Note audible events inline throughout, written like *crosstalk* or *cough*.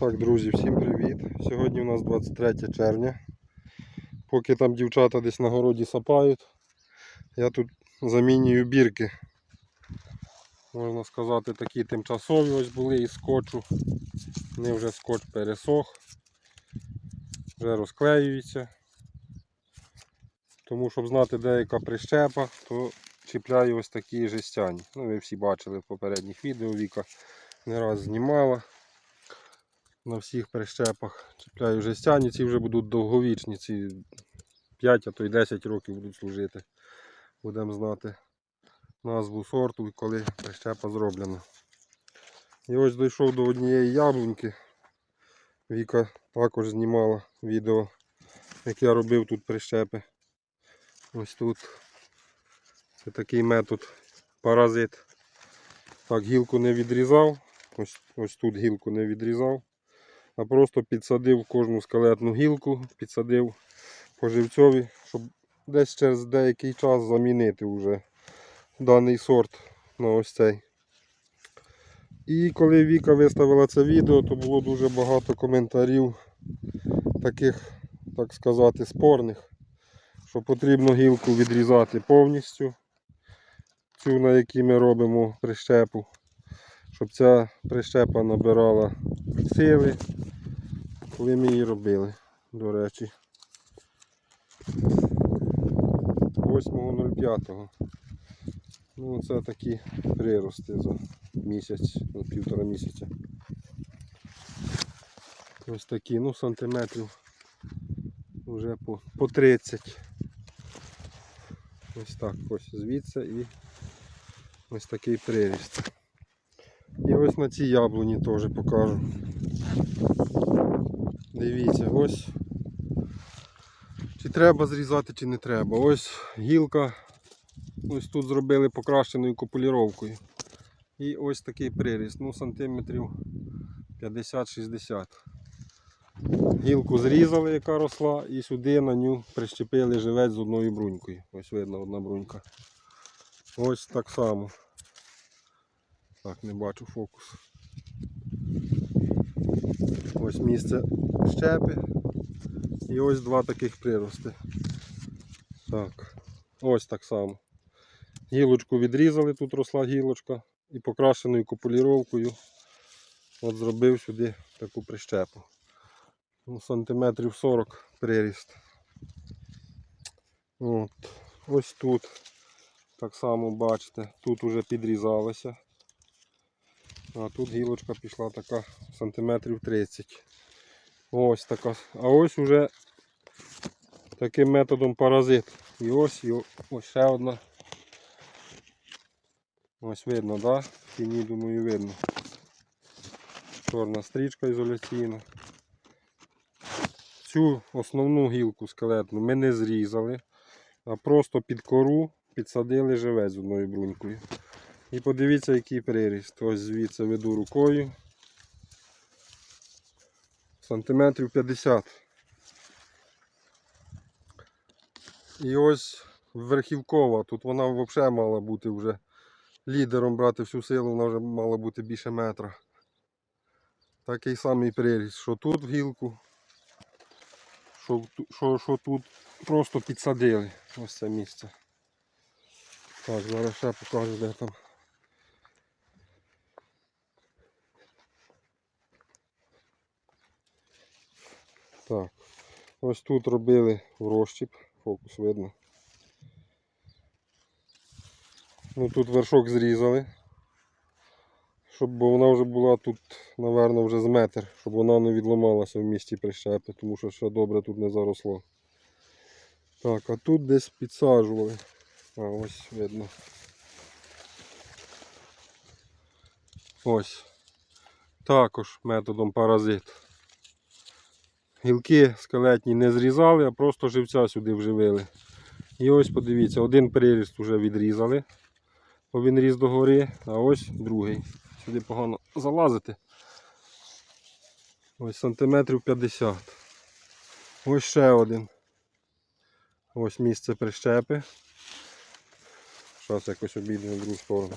Так, друзі, всім привіт. Сьогодні у нас 23 червня. Поки там дівчата десь на городі сапають, я тут замінюю бірки. Можна сказати, такі тимчасові ось були із скотчу. Вони вже скотч пересох, вже розклеюються. Тому щоб знати деяка прищепа, то чіпляю ось такі жестяні. Ну, ви всі бачили в попередніх відео, Віка не раз знімала на всіх прищепах. Чіпляю жестяні, ці вже будуть довговічні, ці 5, а то й 10 років будуть служити. Будемо знати назву сорту і коли прищепа зроблена. І ось дійшов до однієї яблуньки. Віка також знімала відео, як я робив тут прищепи. Ось тут. Це такий метод паразит. Так, гілку не відрізав. Ось, ось тут гілку не відрізав а просто підсадив кожну скелетну гілку, підсадив по живцьові, щоб десь через деякий час замінити вже даний сорт на ось цей. І коли Віка виставила це відео, то було дуже багато коментарів, таких, так сказати, спорних, що потрібно гілку відрізати повністю, цю на якій ми робимо прищепу, щоб ця прищепа набирала сили, коли ми її робили, до речі. 8.05. Ну це такі прирости за місяць, за півтора місяця. Ось такі, ну сантиметрів вже по, по 30. Ось так, ось звідси і ось такий приріст. І ось на цій яблуні теж покажу. Дивіться, ось. Чи треба зрізати, чи не треба. Ось гілка. Ось тут зробили покращеною копуліровкою. І ось такий приріст, ну сантиметрів 50-60. Гілку зрізали, яка росла, і сюди на ню прищепили живець з одною брунькою. Ось видно одна брунька. Ось так само. Так, не бачу фокус. Ось місце щепи. І ось два таких прирости. Так, ось так само. Гілочку відрізали, тут росла гілочка і покрашеною копуліровкою от зробив сюди таку прищепу. Ну, сантиметрів 40 приріст. От. Ось тут так само бачите, тут уже підрізалося. А тут гілочка пішла така сантиметрів 30. Ось така. А ось уже таким методом паразит. І ось і ось ще одна. Ось видно, да? Тіні, думаю, видно. Чорна стрічка ізоляційна. Цю основну гілку скелетну ми не зрізали, а просто під кору підсадили живець з одною брунькою. І подивіться, який приріст. Ось звідси веду рукою. Сантиметрів 50. І ось верхівкова. Тут вона взагалі мала бути вже лідером брати всю силу, вона вже мала бути більше метра. Такий самий приріст, що тут в гілку, що, що, що тут просто підсадили. Ось це місце. Так, зараз ще покажу, де там. Так, ось тут робили в розчіп, фокус видно. Ну тут вершок зрізали. Щоб бо вона вже була тут, напевно, вже з метр, щоб вона не відламалася в місті прищепи, тому що ще добре тут не заросло. Так, а тут десь підсаджували. А, ось видно. Ось. Також методом паразит. Гілки скелетні не зрізали, а просто живця сюди вживили. І ось подивіться, один приріст вже відрізали, бо він ріс догори, а ось другий. Сюди погано залазити. Ось сантиметрів 50. Ось ще один. Ось місце прищепи. Зараз якось обійду на другу сторону.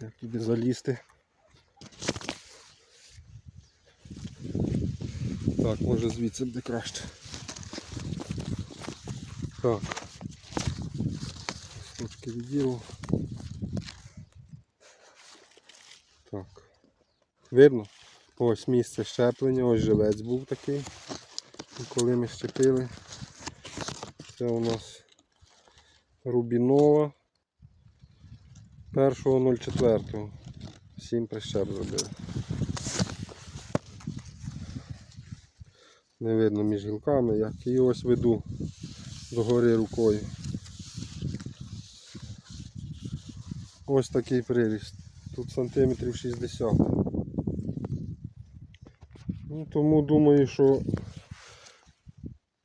Як туди залізти. Так, може звідси буде краще. Так. Трошки відділу. Так. Видно? Ось місце щеплення, ось живець був такий. І коли ми щепили, це у нас Рубінова 1.04. 7 прищеп зробили. Не видно між гілками, як і ось веду догори рукою. Ось такий приріст. Тут сантиметрів 60. Ну, тому думаю, що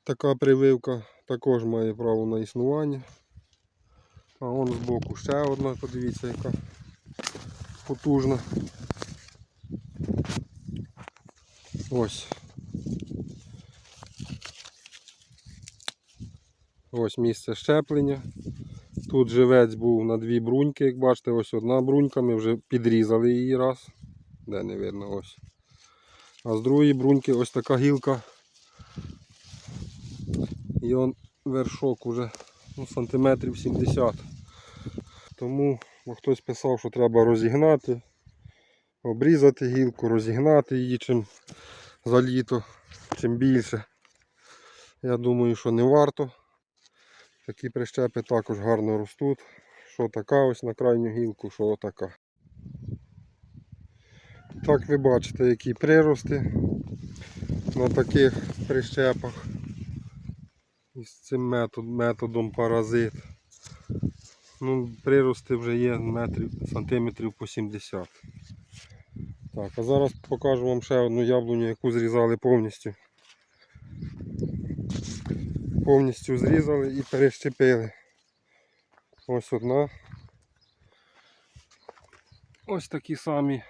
така прививка також має право на існування. А вон збоку ще одна, подивіться, яка потужна. Ось. Ось місце щеплення. Тут живець був на дві бруньки, як бачите, ось одна брунька, ми вже підрізали її раз. Де не видно ось. А з другої бруньки ось така гілка. І он вершок уже ну, сантиметрів 70. Тому бо хтось писав, що треба розігнати, обрізати гілку, розігнати її чим за літо, чим більше. Я думаю, що не варто. Такі прищепи також гарно ростуть. Що така ось на крайню гілку, що така. Так ви бачите, які прирости на таких прищепах із цим метод, методом паразит. Ну, прирости вже є метрів, сантиметрів по 70. Так, а зараз покажу вам ще одну яблуню, яку зрізали повністю. Повністю зрізали і перещепили. Ось одна. Ось такі самі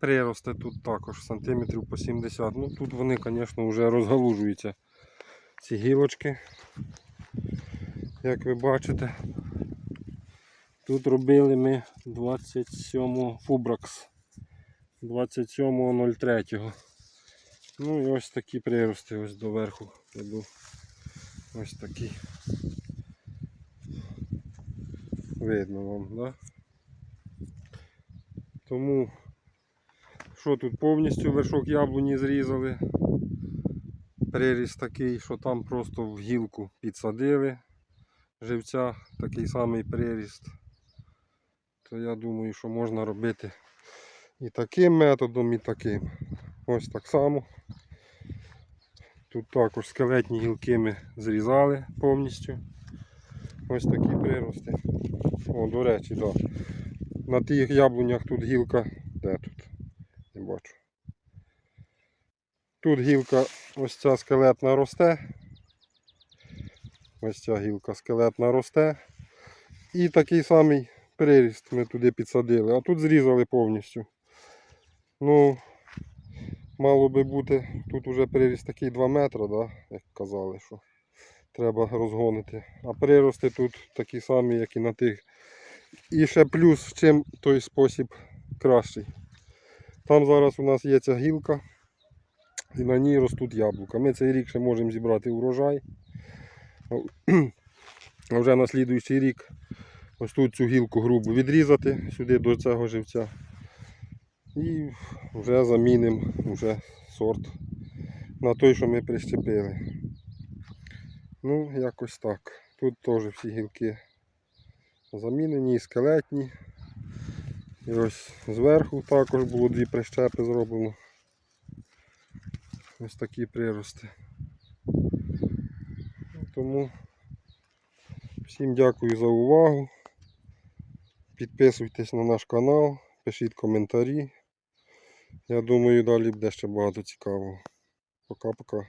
прирости тут також сантиметрів по 70. Ну тут вони, звісно, вже розгалужуються ці гілочки. Як ви бачите, тут робили ми 27 фубракс 27.03. Ну і ось такі прирости ось доверху. Ось такі. Видно вам, да? Тому що тут повністю вершок яблуні зрізали. Приріст такий, що там просто в гілку підсадили живця, такий самий приріст. То я думаю, що можна робити і таким методом, і таким. Ось так само. Тут також скелетні гілки ми зрізали повністю. Ось такі прирости. О, до речі, да. На тих яблунях тут гілка. Де тут? Не бачу. Тут гілка ось ця скелетна росте. Ось ця гілка скелетна росте. І такий самий приріст ми туди підсадили, а тут зрізали повністю. Ну, мало би бути, тут вже приріст такий 2 метри, да? як казали, що треба розгонити. А прирости тут такі самі, як і на тих. І ще плюс, чим той спосіб кращий. Там зараз у нас є ця гілка і на ній ростуть яблука. Ми цей рік ще можемо зібрати урожай. *clears throat* А вже на слідуючий рік ось тут цю гілку грубо відрізати сюди до цього живця. І вже замінимо вже сорт на той, що ми прищепили. Ну, якось так. Тут теж всі гілки замінені, скелетні. І ось зверху також було дві прищепи зроблено. Ось такі прирости. Тому всім дякую за увагу. Підписуйтесь на наш канал, пишіть коментарі. Я думаю, далі буде ще багато цікавого. Пока-пока.